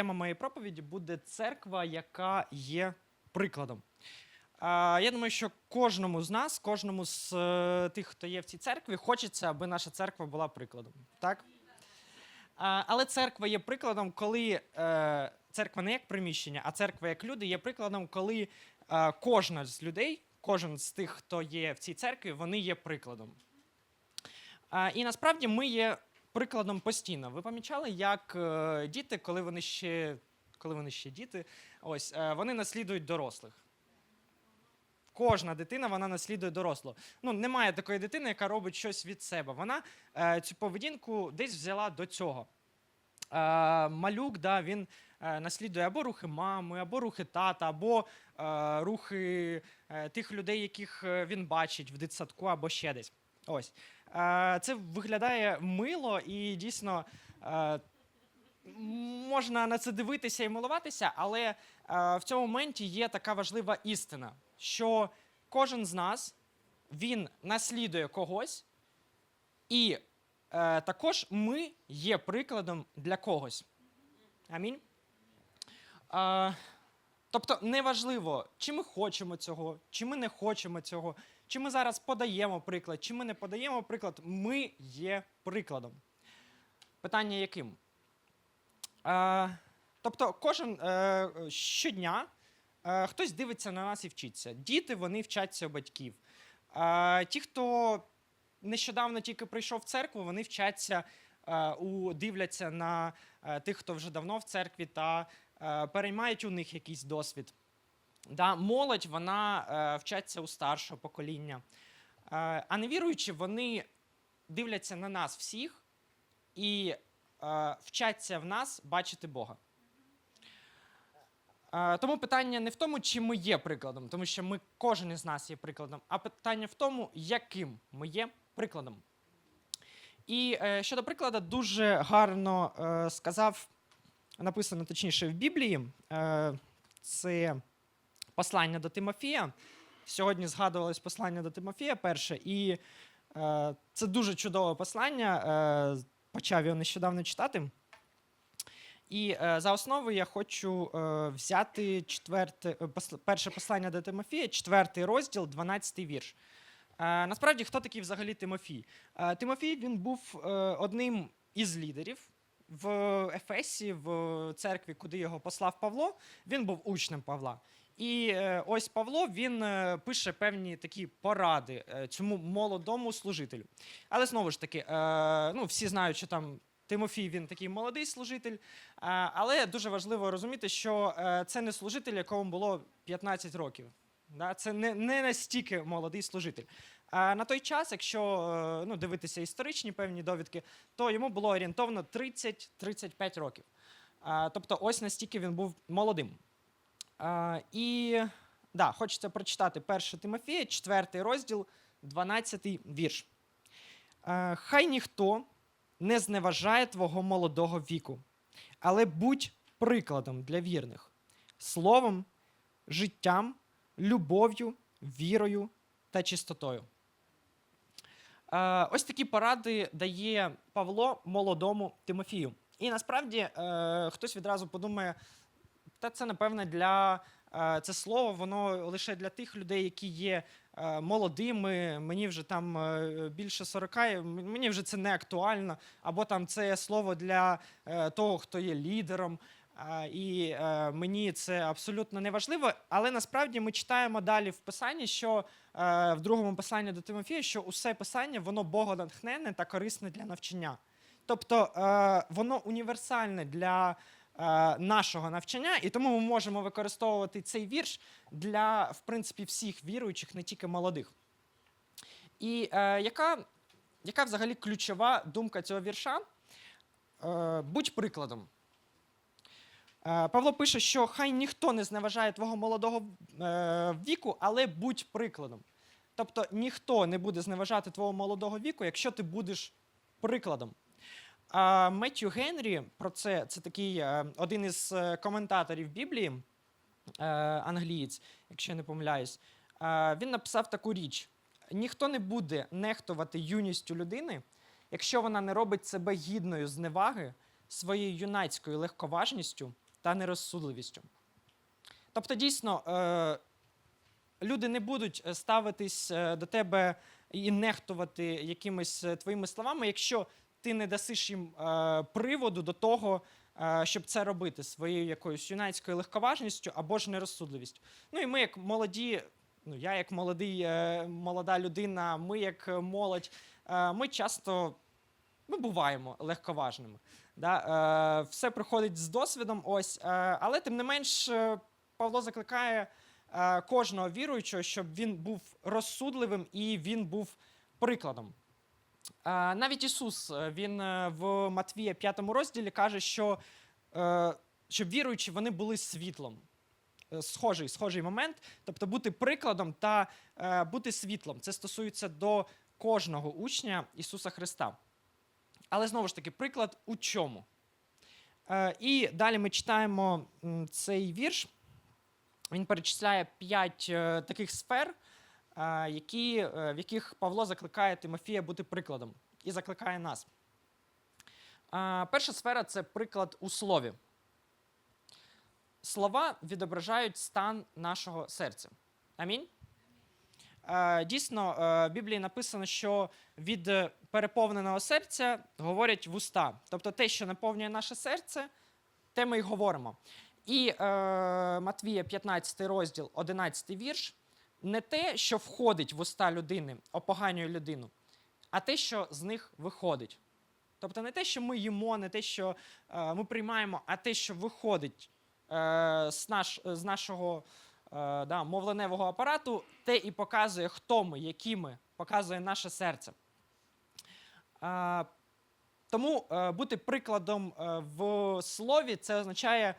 тема моєї проповіді буде церква, яка є прикладом. Я думаю, що кожному з нас, кожному з е, тих, хто є в цій церкві, хочеться, аби наша церква була прикладом. Так? Але церква є прикладом, коли е, церква не як приміщення, а церква як люди є прикладом, коли е, кожна з людей, кожен з тих, хто є в цій церкві, вони є прикладом. І насправді ми є прикладом постійно. Ви помічали, як е, діти, коли вони ще, коли вони ще діти, ось е, вони наслідують дорослих. Кожна дитина вона наслідує дорослу. Ну, немає такої дитини, яка робить щось від себе. Вона е, цю поведінку десь взяла до цього. Е, малюк, да, він е, наслідує або рухи мами, або рухи тата, або е, рухи е, тих людей, яких е, він бачить в дитсадку або ще десь. Ось. Це виглядає мило і дійсно. Можна на це дивитися і милуватися, але в цьому моменті є така важлива істина, що кожен з нас він наслідує когось, і е, також ми є прикладом для когось. Амінь. Тобто, неважливо, чи ми хочемо цього, чи ми не хочемо цього, чи ми зараз подаємо приклад, чи ми не подаємо приклад, ми є прикладом. Питання яким? Е, тобто, кожен е, щодня е, хтось дивиться на нас і вчиться. Діти вони вчаться у батьків. Е, ті, хто нещодавно тільки прийшов в церкву, вони вчаться е, у дивляться на е, тих, хто вже давно в церкві, та е, переймають у них якийсь досвід. Да, молодь вона е, вчаться у старшого покоління. Е, а невіруючі, вони дивляться на нас всіх і е, вчаться в нас бачити Бога. Е, тому питання не в тому, чи ми є прикладом, тому що ми, кожен із нас є прикладом, а питання в тому, яким ми є прикладом. І е, щодо прикладу, дуже гарно е, сказав, написано точніше в Біблії. Е, це послання до Тимофія. Сьогодні згадувалось послання до Тимофія перше, і е, це дуже чудове послання. Е, почав його нещодавно читати. І е, за основу я хочу е, взяти четверте, е, перше послання до Тимофія, четвертий розділ, 12 вірш. Е, насправді, хто такий взагалі Тимофій? Е, Тимофій він був е, одним із лідерів в Ефесі, в церкві, куди його послав Павло. Він був учнем Павла. І е, ось Павло він е, пише певні такі поради е, цьому молодому служителю. Але знову ж таки, ну, всі знають, що там Тимофій він такий молодий служитель. але дуже важливо розуміти, що це не служитель, якому було 15 років. Це не, настільки молодий служитель. А на той час, якщо ну, дивитися історичні певні довідки, то йому було орієнтовно 30-35 років. Тобто, ось настільки він був молодим. І да, хочеться прочитати 1 Тимофія, 4 розділ, 12 вірш. Хай ніхто не зневажає твого молодого віку, але будь прикладом для вірних, словом, життям, любов'ю, вірою та чистотою. Ось такі поради дає Павло молодому Тимофію. І насправді е, хтось відразу подумає, та це напевне для е, це слово, воно лише для тих людей, які є е, молодими. Мені вже там е, більше 40, мені вже це не актуально. Або там це слово для того, хто є лідером. І мені це абсолютно не важливо, але насправді ми читаємо далі в писанні, що в другому посланні до Тимофія, що усе писання воно богодатхненне та корисне для навчання. Тобто воно універсальне для нашого навчання, і тому ми можемо використовувати цей вірш для в принципі всіх віруючих, не тільки молодих. І е, яка, яка взагалі ключова думка цього вірша? Е, будь прикладом. Е, Павло пише, що хай ніхто не зневажає твого молодого е, віку, але будь прикладом. Тобто ніхто не буде зневажати твого молодого віку, якщо ти будеш прикладом. Меттю Генрі про це це такий е, один із е, коментаторів Біблії, е, англієць, якщо я не помиляюсь. Він написав таку річ: ніхто не буде нехтувати юністю людини, якщо вона не робить себе гідною зневаги своєю юнацькою легковажністю та нерозсудливістю. Тобто, дійсно, люди не будуть ставитись до тебе і нехтувати якимись твоїми словами, якщо ти не дасиш їм е, приводу до того, е, щоб це робити своєю якоюсь юнацькою легковажністю або ж нерозсудливістю. Ну і ми, як молоді, ну я як молодий, е, молода людина, ми як молодь, е, ми часто ми буваємо легковажними. Да? Е, все приходить з досвідом, ось, е, але тим не менш, е, Павло закликає е, кожного віруючого, щоб він був розсудливим і він був прикладом. Е, навіть Ісус е, він е, в Матвія 5 розділі каже, що щоб віруючі вони були світлом. Схожий, схожий момент, тобто бути прикладом та бути світлом. Це стосується до кожного учня Ісуса Христа. Але знову ж таки, приклад у чому? І далі ми читаємо цей вірш. Він перечисляє п'ять таких сфер, які, е, в яких Павло закликає Тимофія бути прикладом і закликає нас. Е, перша сфера це приклад у слові. Слова відображають стан нашого серця. Амінь. Е, Дійсно, е, в Біблії написано, що від е, переповненого серця говорять вуста. Тобто те, що наповнює наше серце, те ми й говоримо. І е, Матвія, 15 розділ, 11 вірш, не те, що входить в уста людини, опоганює людину, а те, що з них виходить. Тобто не те, що ми їмо, не те, що е, ми приймаємо, а те, що виходить е, з, наш, з нашого е, да, мовленевого апарату, те і показує, хто ми, які ми, показує наше серце. Е, тому е, бути прикладом е, в слові це означає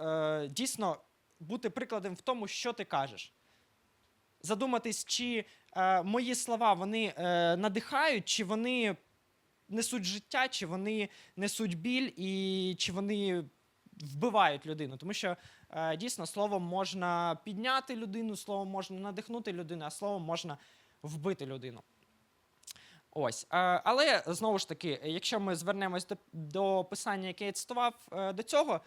е, дійсно бути прикладом в тому, що ти кажеш. Задуматись, чи е, мої слова вони е, надихають, чи вони несуть життя, чи вони несуть біль, і чи вони вбивають людину. Тому що е, дійсно словом можна підняти людину, словом можна надихнути людину, а словом можна вбити людину. Ось. Е, але знову ж таки, якщо ми звернемось до, до писання, яке я цитував е, до цього,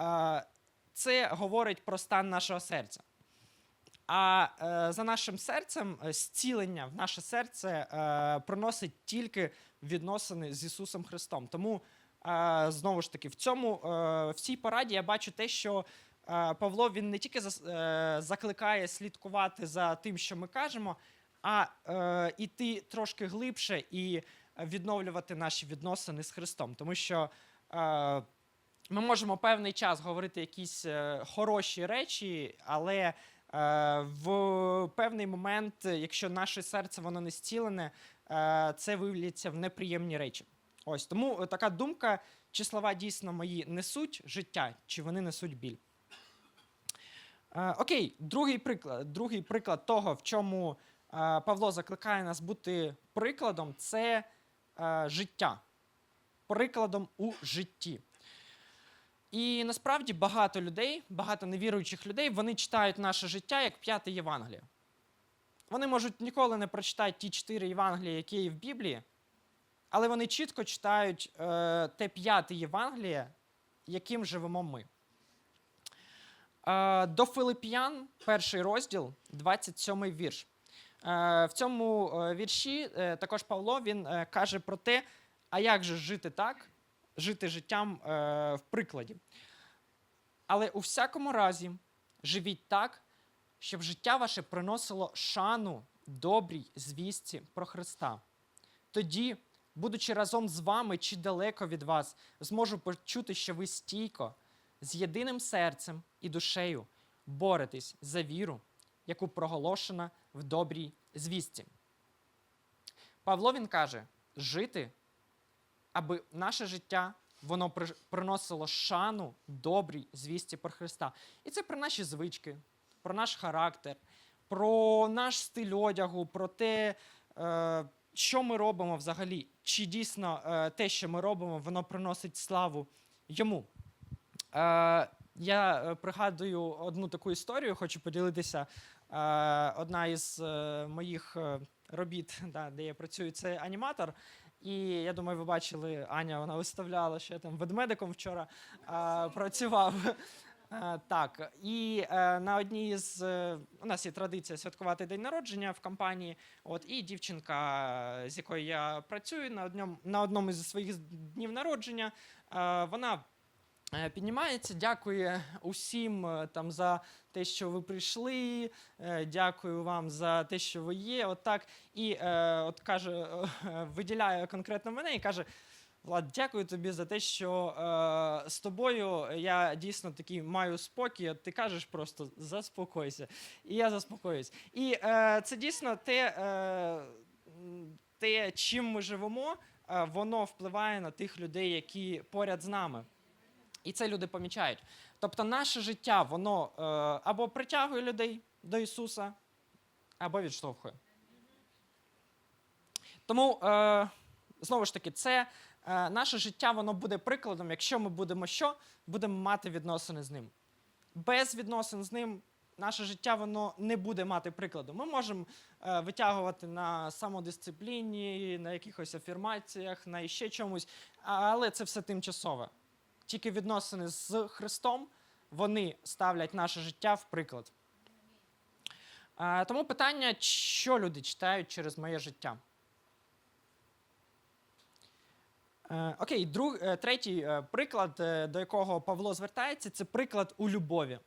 е, це говорить про стан нашого серця. А е, за нашим серцем е, зцілення в наше серце е, приносить тільки відносини з Ісусом Христом. Тому е, знову ж таки, в цьому е, в цій пораді я бачу те, що е, Павло він не тільки зас- е, закликає слідкувати за тим, що ми кажемо, а е, іти трошки глибше і відновлювати наші відносини з Христом. Тому що е, ми можемо певний час говорити якісь е, хороші речі, але в певний момент, якщо наше серце воно не зцілене, е, це вивляться в неприємні речі. Ось тому е, така думка, чи слова дійсно мої несуть життя, чи вони несуть біль. Е, окей, другий приклад, другий приклад того, в чому е, Павло закликає нас бути прикладом, це е, життя. Прикладом у житті. І насправді багато людей, багато невіруючих людей, вони читають наше життя як п'яте Євангеліє. Вони можуть ніколи не прочитати ті чотири Євангелія, які є в Біблії, але вони чітко читають е, те п'яте Євангеліє, яким живемо ми. Е, до Филип'ян, перший розділ, 27 вірш. Е, в цьому е, вірші е, також Павло він е, каже про те, а як же жити так, жити життям е, в прикладі. Але у всякому разі живіть так, щоб життя ваше приносило шану добрій звістці про Христа. Тоді, будучи разом з вами чи далеко від вас, зможу почути, що ви стійко, з єдиним серцем і душею боретесь за віру, яку проголошена в добрій звістці. Павло він каже: жити аби наше життя воно приносило шану добрій звісті про Христа. І це про наші звички, про наш характер, про наш стиль одягу, про те, е, що ми робимо взагалі, чи дійсно е, те, що ми робимо, воно приносить славу йому. Е, я пригадую одну таку історію, хочу поділитися. Одна із моїх робіт, де я працюю, це аніматор. І я думаю, ви бачили, Аня вона виставляла, що я там ведмедиком вчора а, працював. Е, Так, і е, на одній з е, у нас є традиція святкувати день народження в компанії. От і дівчинка, е, з якою я працюю на одному на одному зі своїх днів народження, е, вона е, піднімається, дякує усім е, там за те, що ви прийшли. е, Дякую вам за те, що ви є. От так. І е, от каже, е, виділяє конкретно мене і каже. Влад, дякую тобі за те, що е, з тобою я дійсно такий маю спокій. Ти кажеш просто заспокойся. І я заспокоюсь. І е, це дійсно те, е, те, чим ми живемо, е, воно впливає на тих людей, які поряд з нами. І це люди помічають. Тобто, наше життя, воно е, або притягує людей до Ісуса, або відштовхує. Тому, е, знову ж таки, це е, наше життя воно буде прикладом, якщо ми будемо що? Будемо мати відносини з ним. Без відносин з ним наше життя воно не буде мати прикладу. Ми можемо е, витягувати на самодисципліні, на якихось афірмаціях, на ще чомусь, але це все тимчасове. Тільки відносини з Христом вони ставлять наше життя в приклад. Тому питання, що люди читають через моє життя. Е, Окей, друг, е, третій е, приклад, до якого Павло звертається, це приклад у любові.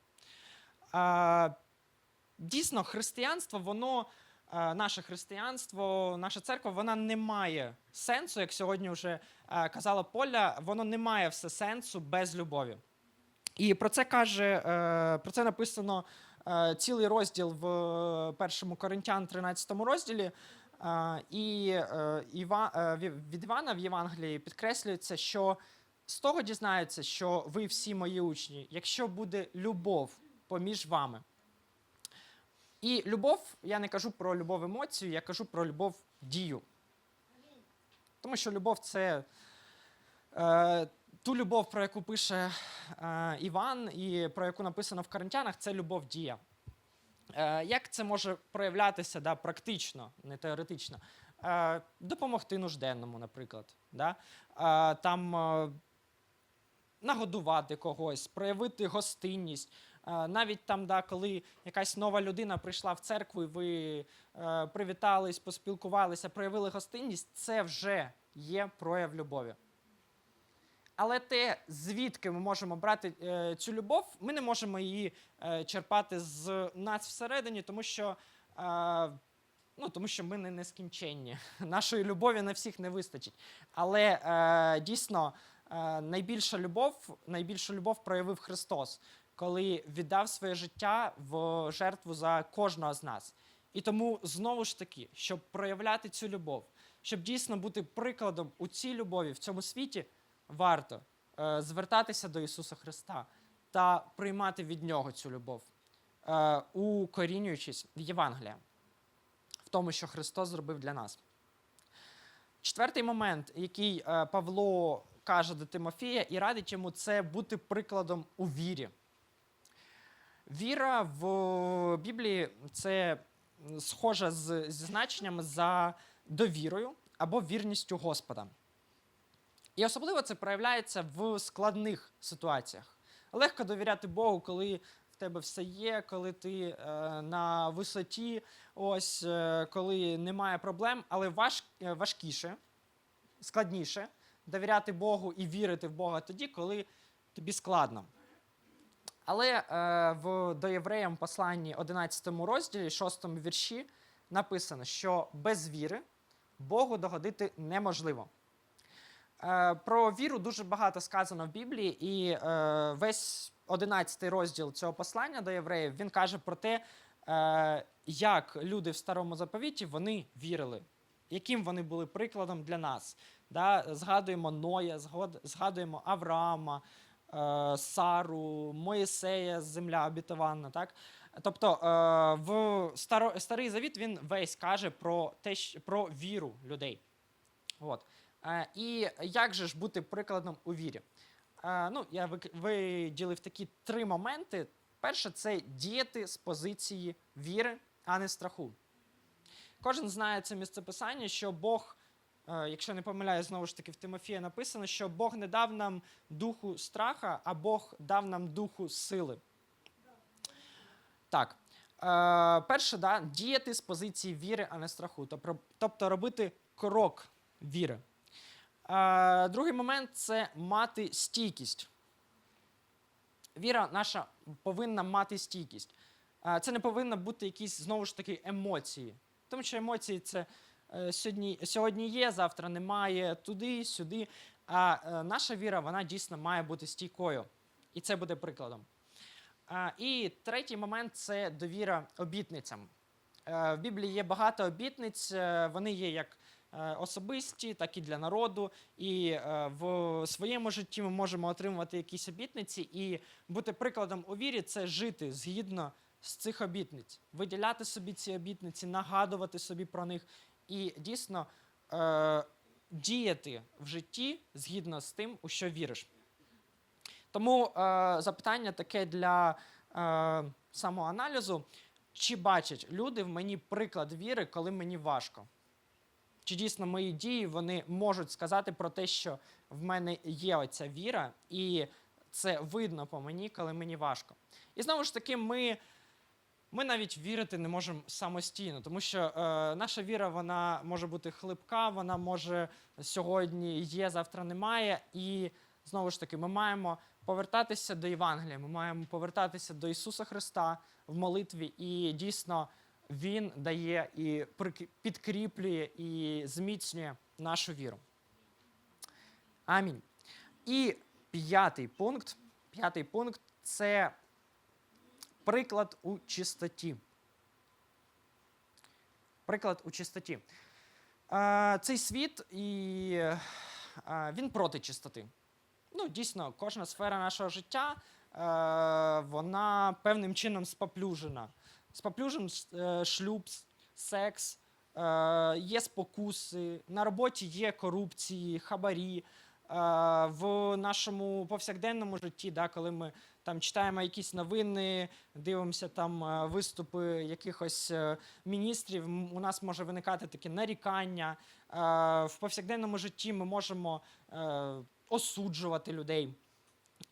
Дійсно, християнство, воно, наше християнство, наша церква, вона не має сенсу, як сьогодні вже е, казала Поля, воно не має все сенсу без любові. І про це каже, е, про це написано е, цілий розділ в е, першому Коринтян 13 розділі. Е, І е, е, від Івана в Євангелії підкреслюється, що з того дізнаються, що ви всі мої учні, якщо буде любов поміж вами. І любов, я не кажу про любов емоцію, я кажу про любов дію. Тому що любов це е, ту любов, про яку пише е, Іван, і про яку написано в Коринтянах, це любов дія. Е, як це може проявлятися да, практично, не теоретично? Е, допомогти нужденному, наприклад. Да? Е, там е, нагодувати когось, проявити гостинність. Е, Навіть там, да, коли якась нова людина прийшла в церкву, і ви е, привітались, поспілкувалися, проявили гостинність, це вже є прояв любові. Але те, звідки ми можемо брати е, цю любов, ми не можемо її черпати з нас всередині, тому що, ну, тому що ми не нескінченні. Нашої любові на всіх не вистачить. Але дійсно найбільша любов, найбільшу любов проявив Христос, коли віддав своє життя в жертву за кожного з нас. І тому знову ж таки, щоб проявляти цю любов, щоб дійсно бути прикладом у цій любові в цьому світі, варто е, звертатися до Ісуса Христа та приймати від Нього цю любов, е, укорінюючись в Євангелія, в тому, що Христос зробив для нас. Четвертий момент, який е, Павло каже до Тимофія і радить йому, це бути прикладом у вірі. Віра в Біблії це схожа з, зі значенням за довірою або вірністю Господа. І особливо це проявляється в складних ситуаціях. Легко довіряти Богу, коли в тебе все є, коли ти е, на висоті, ось е, коли немає проблем, але важ, е, важкіше, складніше довіряти Богу і вірити в Бога тоді, коли тобі складно. Але е, в до євреям посланні 11 розділі, 6 вірші, написано, що без віри Богу догодити неможливо. Е, Про віру дуже багато сказано в Біблії, і е, весь 11 розділ цього послання до євреїв він каже про те, е, як люди в старому заповіті вони вірили, яким вони були прикладом для нас. Да? Згадуємо Ноя, згадуємо Авраама, Сару, Моїсея, земля обітована. Так? Тобто е, в старий завіт він весь каже про те, про віру людей. От. Е, І як же ж бути прикладом у вірі? Е, Ну, я виділив такі три моменти. Перше це діяти з позиції віри, а не страху. Кожен знає це місцеписання, що Бог е, якщо не помиляю, знову ж таки в Тимофія написано, що Бог не дав нам духу страха, а Бог дав нам духу сили. Так. Е, перше, да, діяти з позиції віри, а не страху. Тобто, робити крок віри. Е, другий момент це мати стійкість. Віра наша повинна мати стійкість. Е, Це не повинно бути якісь знову ж таки емоції. Тому що емоції це е, сьогодні, сьогодні є, завтра немає, туди, сюди. А е, наша віра, вона дійсно має бути стійкою. І це буде прикладом. І третій момент це довіра обітницям. Е, В Біблії є багато обітниць, е, вони є як е, особисті, так і для народу. І е, в своєму житті ми можемо отримувати якісь обітниці, і бути прикладом у вірі це жити згідно з цих обітниць, виділяти собі ці обітниці, нагадувати собі про них і дійсно е, діяти в житті згідно з тим, у що віриш. Тому е, запитання таке для е, самоаналізу: чи бачать люди в мені приклад віри, коли мені важко? Чи дійсно мої дії вони можуть сказати про те, що в мене є оця віра, і це видно по мені, коли мені важко. І знову ж таки, ми, ми навіть вірити не можемо самостійно, тому що е, наша віра вона може бути хлипка, вона може сьогодні є, завтра немає. І знову ж таки, ми маємо повертатися до Євангелія, ми маємо повертатися до Ісуса Христа в молитві, і дійсно Він дає і підкріплює і зміцнює нашу віру. Амінь. І п'ятий пункт. П'ятий пункт це приклад у чистоті. Приклад у чистоті. Цей світ і він проти чистоти. Ну, дійсно, кожна сфера нашого життя е, вона певним чином споплюжена. Споплюжен е, шлюб, секс, е, є спокуси, на роботі є корупції, хабарі. В нашому повсякденному житті, да, коли ми там читаємо якісь новини, дивимося там е, виступи якихось е, міністрів, у нас може виникати таке нарікання. Е, В повсякденному житті ми можемо осуджувати людей.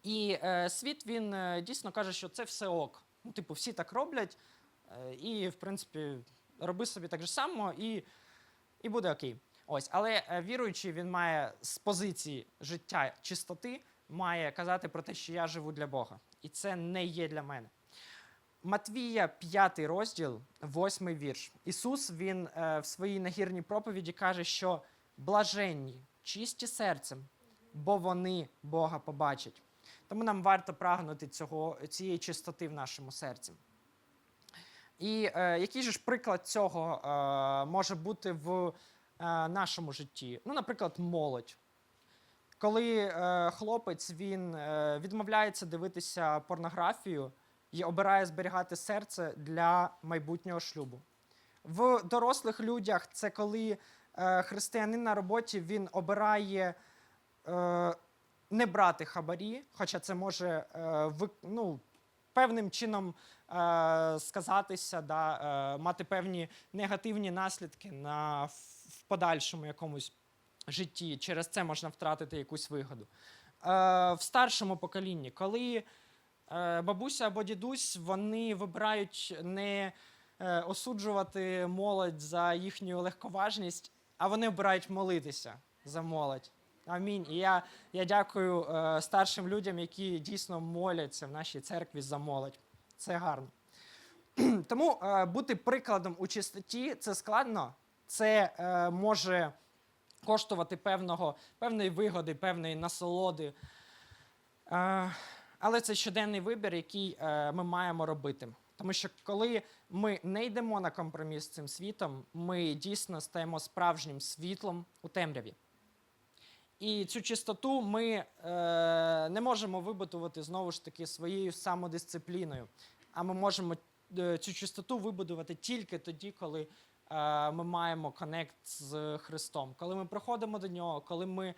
І світ він дійсно каже, що це все ок. Ну, типу, всі так роблять, і, в принципі, роби собі так же само, і, і буде окей. Ось, але віруючий він має з позиції життя чистоти, має казати про те, що я живу для Бога. І це не є для мене. Матвія, 5 розділ, 8 вірш. Ісус він е, в своїй нагірній проповіді каже, що блаженні, чисті серцем, бо вони Бога побачать. Тому нам варто прагнути цього, цієї чистоти в нашому серці. І е, який же ж приклад цього е, може бути в е, нашому житті? Ну, наприклад, молодь. Коли е, хлопець він е, відмовляється дивитися порнографію і обирає зберігати серце для майбутнього шлюбу. В дорослих людях це коли е, християнин на роботі він обирає е, не брати хабарі, хоча це може е, ви, ну, певним чином е, сказатися, да, е, мати певні негативні наслідки на в подальшому якомусь житті. Через це можна втратити якусь вигоду. Е, в старшому поколінні, коли е, бабуся або дідусь вони вибирають не е, осуджувати молодь за їхню легковажність, а вони обирають молитися за молодь. Амінь. І я, я дякую старшим людям, які дійсно моляться в нашій церкві за молодь. Це гарно. Тому бути прикладом у чистоті це складно. Це може коштувати певного, певної вигоди, певної насолоди. Е, але це щоденний вибір, який е, ми маємо робити. Тому що коли ми не йдемо на компроміс з цим світом, ми дійсно стаємо справжнім світлом у темряві. І цю чистоту ми е, не можемо вибудувати знову ж таки своєю самодисципліною. А ми можемо е, цю чистоту вибудувати тільки тоді, коли ми маємо конект з Христом. Коли ми приходимо до нього, коли ми е,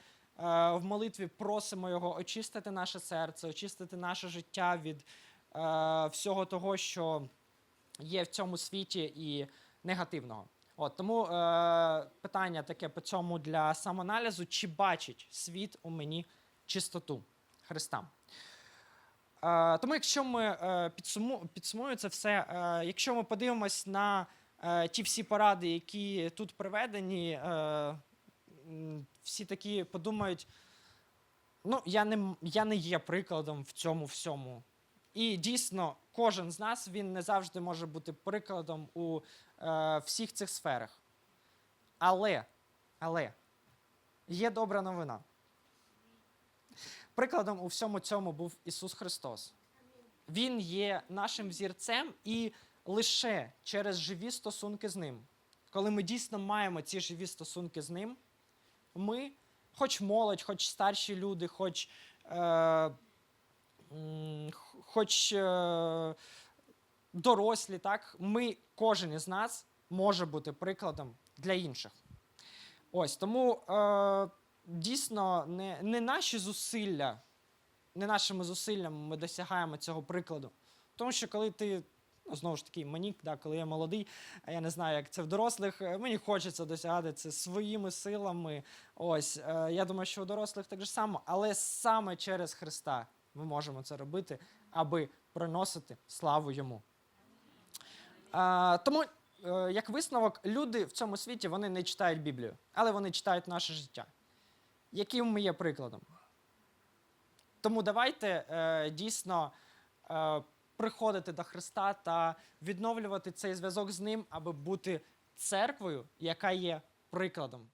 в молитві просимо Його очистити наше серце, очистити наше життя від е, всього того, що є в цьому світі і негативного. От тому е, питання таке по цьому для самоаналізу: чи бачить світ у мені чистоту Христа? Е, тому, якщо ми е, підсуму, підсумуємо це все, е, якщо ми подивимось на е, ті всі поради, які тут приведені, е, всі такі подумають: ну, я не, я не є прикладом в цьому всьому. І дійсно, кожен з нас він не завжди може бути прикладом у е, всіх цих сферах. Але, але є добра новина. Прикладом у всьому цьому був Ісус Христос. Він є нашим взірцем, і лише через живі стосунки з ним, коли ми дійсно маємо ці живі стосунки з ним, ми, хоч молодь, хоч старші люди, хоч, е, хоч е, дорослі, так, ми, кожен із нас може бути прикладом для інших. Ось тому е, дійсно не, не наші зусилля, не нашими зусиллями ми досягаємо цього прикладу. Тому що коли ти, знову ж таки, мені, да, коли я молодий, а я не знаю, як це в дорослих, е, мені хочеться досягати це своїми силами. Ось, е, я думаю, що у дорослих так же само, але саме через Христа ми можемо це робити, аби приносити славу йому. А, тому, е, як висновок, люди в цьому світі вони не читають Біблію, але вони читають наше життя. Яким ми є прикладом? Тому давайте е, дійсно е, приходити до Христа та відновлювати цей зв'язок з ним, аби бути церквою, яка є прикладом.